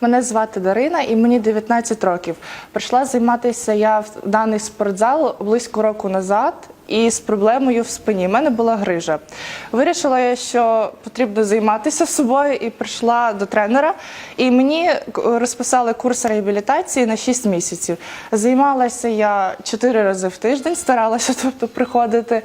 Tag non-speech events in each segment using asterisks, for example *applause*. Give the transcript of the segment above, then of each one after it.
Мене звати Дарина і мені 19 років. Прийшла займатися я в даний спортзал близько року назад. І з проблемою в спині У мене була грижа. Вирішила я, що потрібно займатися *laughs* собою, і прийшла до тренера. І мені к- розписали курс реабілітації на 6 місяців. Займалася я 4 рази в тиждень, старалася *laughs* тобто приходити.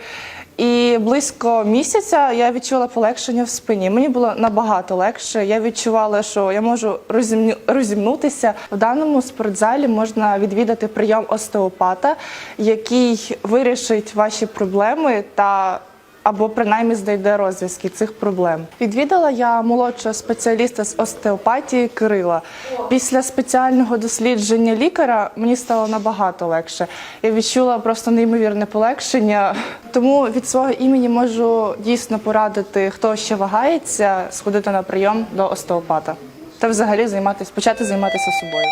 І близько місяця я відчула полегшення в спині. Мені було набагато легше. Я відчувала, що я можу розімню- розімнутися. В даному спортзалі можна відвідати прийом остеопата, який вирішить ваші проблеми та або принаймні знайде розв'язки цих проблем. Відвідала я молодшого спеціаліста з остеопатії Кирила. Після спеціального дослідження лікаря мені стало набагато легше. Я відчула просто неймовірне полегшення. Тому від свого імені можу дійсно порадити, хто ще вагається, сходити на прийом до остеопата та взагалі займатися, почати займатися собою.